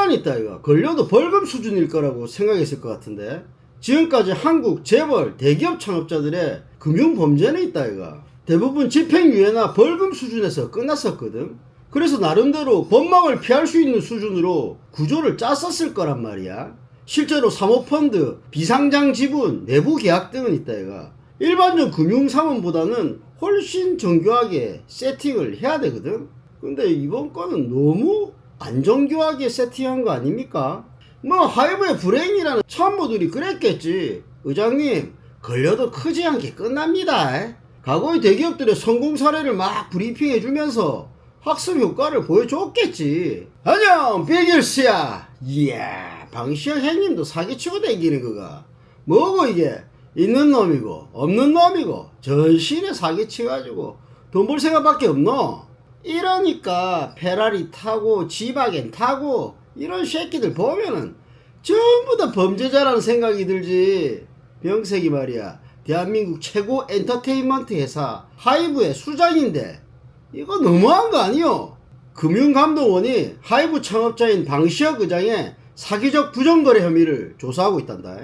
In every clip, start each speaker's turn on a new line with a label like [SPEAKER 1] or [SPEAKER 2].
[SPEAKER 1] 일단 있다 이거. 걸려도 벌금 수준일 거라고 생각했을 것 같은데. 지금까지 한국 재벌 대기업 창업자들의 금융 범죄는 있다 이거. 대부분 집행유예나 벌금 수준에서 끝났었거든. 그래서 나름대로 법망을 피할 수 있는 수준으로 구조를 짰었을 거란 말이야. 실제로 사모펀드, 비상장 지분, 내부 계약 등은 있다 이가 일반적 금융상원보다는 훨씬 정교하게 세팅을 해야 되거든. 근데 이번 건은 너무 안 정교하게 세팅한 거 아닙니까? 뭐 하이브의 불행이라는 참모들이 그랬겠지. 의장님 걸려도 크지 않게 끝납니다. 과거의 대기업들의 성공 사례를 막 브리핑해 주면서 학습 효과를 보여줬겠지. 안녕 비길스야. 이야 방시혁 형님도 사기치고 댕기는 거가 뭐고 이게? 있는 놈이고 없는 놈이고 전신에 사기치가지고 돈 벌 생각밖에 없노 이러니까 페라리 타고 지바겐 타고 이런 새끼들 보면은 전부 다 범죄자라는 생각이 들지. 병색이 말이야. 대한민국 최고 엔터테인먼트 회사 하이브의 수장인데 이거 너무한 거 아니요? 금융감독원이 하이브 창업자인 방시혁 의장의 사기적 부정거래 혐의를 조사하고 있단다.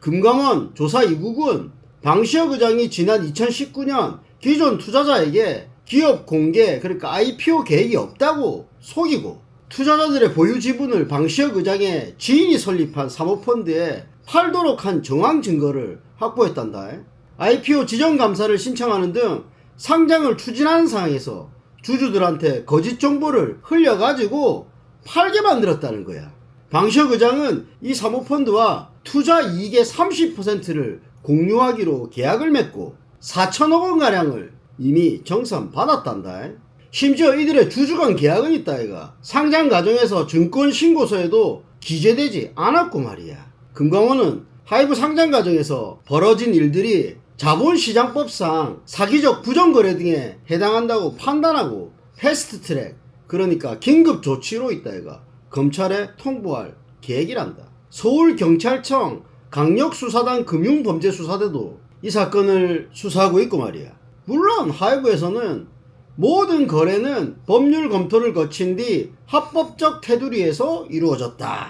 [SPEAKER 1] 금감원 조사 2국은 방시혁 의장이 지난 2019년 기존 투자자에게 기업 공개 그러니까 IPO 계획이 없다고 속이고 투자자들의 보유 지분을 방시혁 의장의 지인이 설립한 사모펀드에 팔도록 한 정황 증거를 확보했단다. IPO 지정 감사를 신청하는 등 상장을 추진하는 상황에서 주주들한테 거짓 정보를 흘려가지고 팔게 만들었다는 거야. 방시혁 의장은 이 사모펀드와 투자 이익의 30%를 공유하기로 계약을 맺고 4천억 원가량을 이미 정산 받았단다. 심지어 이들의 주주간 계약은 있다 이가 상장 과정에서 증권 신고서에도 기재되지 않았고 말이야. 금강원은 하이브 상장 과정에서 벌어진 일들이 자본시장법상 사기적 부정거래 등에 해당한다고 판단하고 패스트트랙 그러니까 긴급 조치로 있다 이가 검찰에 통보할 계획이란다. 서울경찰청 강력수사단 금융범죄수사대도 이 사건을 수사하고 있고 말이야. 물론 하이브에서는 모든 거래는 법률 검토를 거친 뒤 합법적 테두리에서 이루어졌다.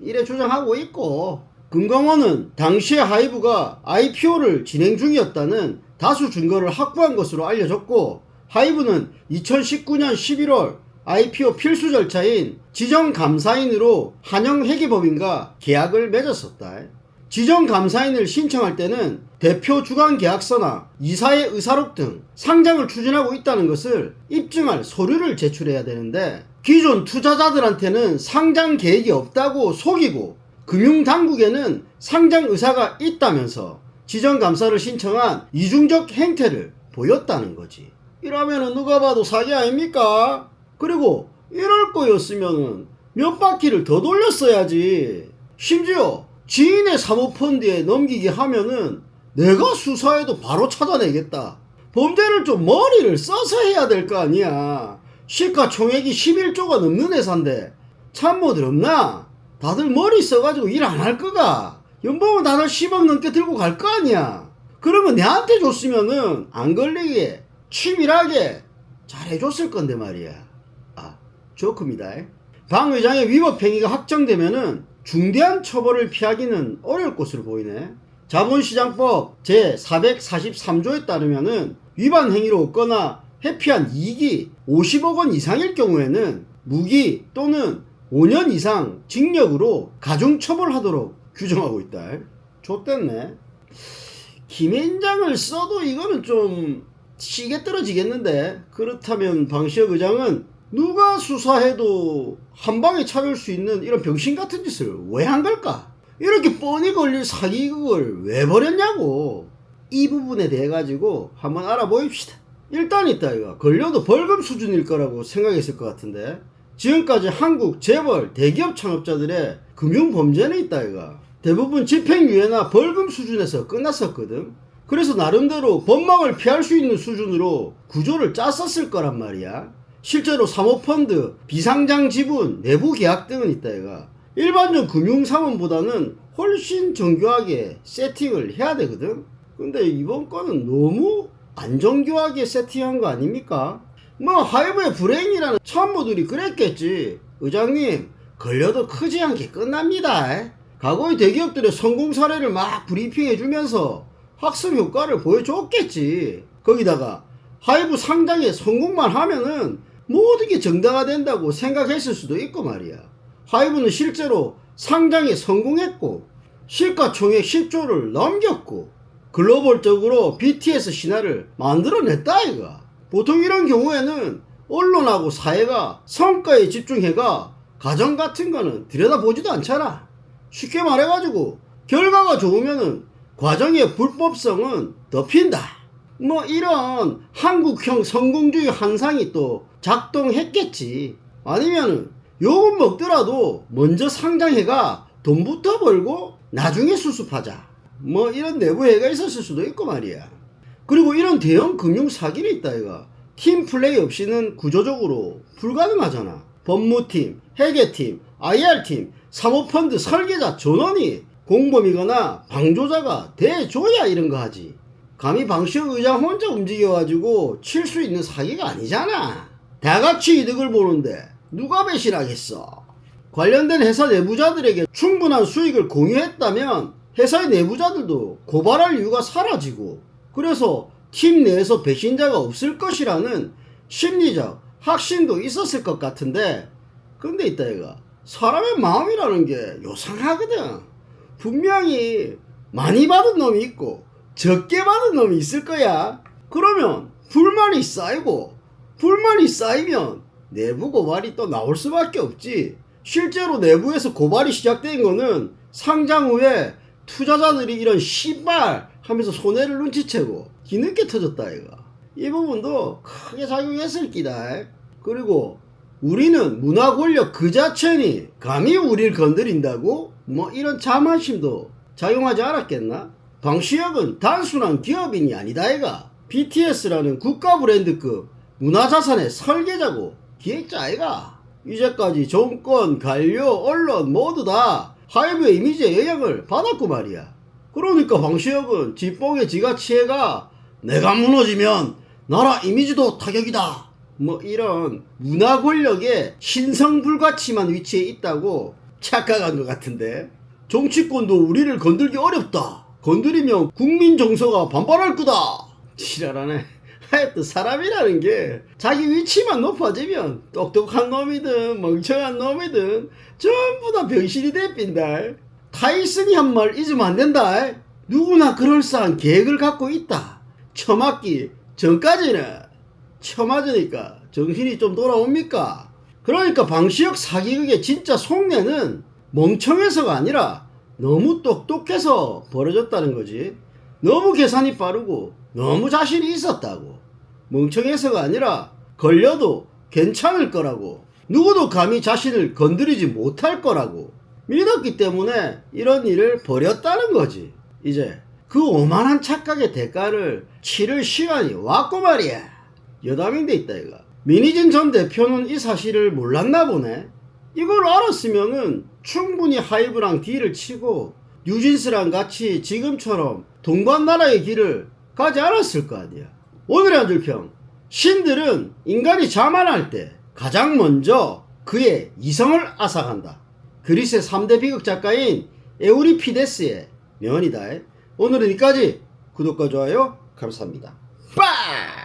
[SPEAKER 1] 이래 주장하고 있고 금강원은 당시에 하이브가 IPO를 진행 중이었다는 다수 증거를 확보한 것으로 알려졌고 하이브는 2019년 11월 IPO 필수 절차인 지정 감사인으로 한영 회계법인과 계약을 맺었었다. 지정 감사인을 신청할 때는 대표 주관 계약서나 이사의 의사록 등 상장을 추진하고 있다는 것을 입증할 서류를 제출해야 되는데 기존 투자자들한테는 상장 계획이 없다고 속이고 금융당국에는 상장 의사가 있다면서 지정 감사를 신청한 이중적 행태를 보였다는 거지. 이러면은 누가 봐도 사기 아닙니까? 그리고 이럴 거였으면은 몇 바퀴를 더 돌렸어야지. 심지어 지인의 사모펀드에 넘기게 하면은 내가 수사해도 바로 찾아내겠다. 범죄를 좀 머리를 써서 해야 될 거 아니야. 시가총액이 11조가 넘는 회사인데 참모들 없나? 다들 머리 써가지고 일 안 할 거가. 연봉은 다들 10억 넘게 들고 갈 거 아니야. 그러면 내한테 줬으면은 안 걸리게 치밀하게 잘 해줬을 건데 말이야. 아, 좋습니다. 방 회장의 위법 행위가 확정되면은 중대한 처벌을 피하기는 어려울 것으로 보이네. 자본시장법 제443조에 따르면은 위반 행위로 얻거나 회피한 이익이 50억 원 이상일 경우에는 무기 또는 5년 이상 징역으로 가중처벌하도록 규정하고 있다. 좋댔네. 김앤장을 써도 이거는 좀 시계 떨어지겠는데 그렇다면 방시혁 의장은 누가 수사해도 한 방에 찾을 수 있는 이런 병신 같은 짓을 왜 한 걸까? 이렇게 뻔히 걸릴 사기극을 왜 벌였냐고. 이 부분에 대해 가지고 한번 알아보입시다. 일단 있다 이거 걸려도 벌금 수준일 거라고 생각했을 것 같은데 지금까지 한국 재벌 대기업 창업자들의 금융 범죄는 있다 이거 대부분 집행유예나 벌금 수준에서 끝났었거든. 그래서 나름대로 법망을 피할 수 있는 수준으로 구조를 짰었을 거란 말이야. 실제로 사모펀드, 비상장 지분, 내부 계약 등은 있다 얘가 일반적 금융상원보다는 훨씬 정교하게 세팅을 해야 되거든 근데 이번 건은 너무 안 정교하게 세팅한 거 아닙니까? 뭐 하이브의 불행이라는 참모들이 그랬겠지 의장님 걸려도 크지 않게 끝납니다. 과거의 대기업들의 성공 사례를 막 브리핑해주면서 학습 효과를 보여줬겠지. 거기다가 하이브 상장에 성공만 하면은 모든 게 정당화된다고 생각했을 수도 있고 말이야. 하이브는 실제로 상장에 성공했고 시가총액 10조를 넘겼고 글로벌적으로 BTS 신화를 만들어냈다 이가. 보통 이런 경우에는 언론하고 사회가 성과에 집중해가 가정 같은 거는 들여다보지도 않잖아. 쉽게 말해가지고 결과가 좋으면은 과정의 불법성은 덮인다. 뭐 이런 한국형 성공주의 환상이 또 작동했겠지. 아니면은 욕은 먹더라도 먼저 상장해가 돈부터 벌고 나중에 수습하자. 뭐 이런 내부 해가 있었을 수도 있고 말이야. 그리고 이런 대형 금융 사기를 있다 이가. 팀 플레이 없이는 구조적으로 불가능하잖아. 법무팀, 회계팀, IR팀, 사모펀드 설계자 전원이 공범이거나 방조자가 대줘야 이런 거 하지. 감히 방시혁 의장 혼자 움직여가지고 칠 수 있는 사기가 아니잖아. 다 같이 이득을 보는데 누가 배신하겠어. 관련된 회사 내부자들에게 충분한 수익을 공유했다면 회사의 내부자들도 고발할 이유가 사라지고 그래서 팀 내에서 배신자가 없을 것이라는 심리적 확신도 있었을 것 같은데 근데 이따 얘가. 사람의 마음이라는 게 요상하거든. 분명히 많이 받은 놈이 있고 적게 받은 놈이 있을 거야. 그러면 불만이 쌓이고 불만이 쌓이면 내부 고발이 또 나올 수밖에 없지. 실제로 내부에서 고발이 시작된 거는 상장 후에 투자자들이 이런 씨발 하면서 손해를 눈치채고 뒤늦게 터졌다 이거. 이 부분도 크게 작용했을 끼다. 그리고 우리는 문화 권력 그 자체니 감히 우리를 건드린다고? 뭐 이런 자만심도 작용하지 않았겠나? 방시혁은 단순한 기업인이 아니다 이가 BTS라는 국가 브랜드급 문화자산의 설계자고 기획자 아이가 이제까지 정권, 관료, 언론 모두 다 하이브의 이미지에 영향을 받았고 말이야. 그러니까 황시혁은 지뽕에 지가 취해가 내가 무너지면 나라 이미지도 타격이다. 뭐 이런 문화 권력의 신성불가침한 위치에 있다고 착각한 것 같은데 정치권도 우리를 건들기 어렵다. 건드리면 국민 정서가 반발할 거다. 지랄하네. 하여튼 사람이라는 게 자기 위치만 높아지면 똑똑한 놈이든 멍청한 놈이든 전부 다 병신이 돼빈다. 타이슨이 한 말 잊으면 안 된다. 누구나 그럴싸한 계획을 갖고 있다. 처맞기 전까지는 처맞으니까 정신이 좀 돌아옵니까? 그러니까 방시혁 사기극의 진짜 속내는 멍청해서가 아니라 너무 똑똑해서 벌어졌다는 거지. 너무 계산이 빠르고 너무 자신이 있었다고. 멍청해서가 아니라 걸려도 괜찮을 거라고. 누구도 감히 자신을 건드리지 못할 거라고. 믿었기 때문에 이런 일을 벌였다는 거지. 이제 그 오만한 착각의 대가를 치를 시간이 왔고 말이야. 여담인데 있다 이가. 민희진 전 대표는 이 사실을 몰랐나 보네. 이걸 알았으면은 충분히 하이브랑 딜을 치고 뉴진스랑 같이 지금처럼 동반 나라의 길을 가지 않았을 거 아니야. 오늘의 한줄평. 신들은 인간이 자만할 때 가장 먼저 그의 이성을 앗아간다. 그리스의 3대 비극 작가인 에우리피데스의 명언이다. 오늘은 여기까지 구독과 좋아요 감사합니다. 빠!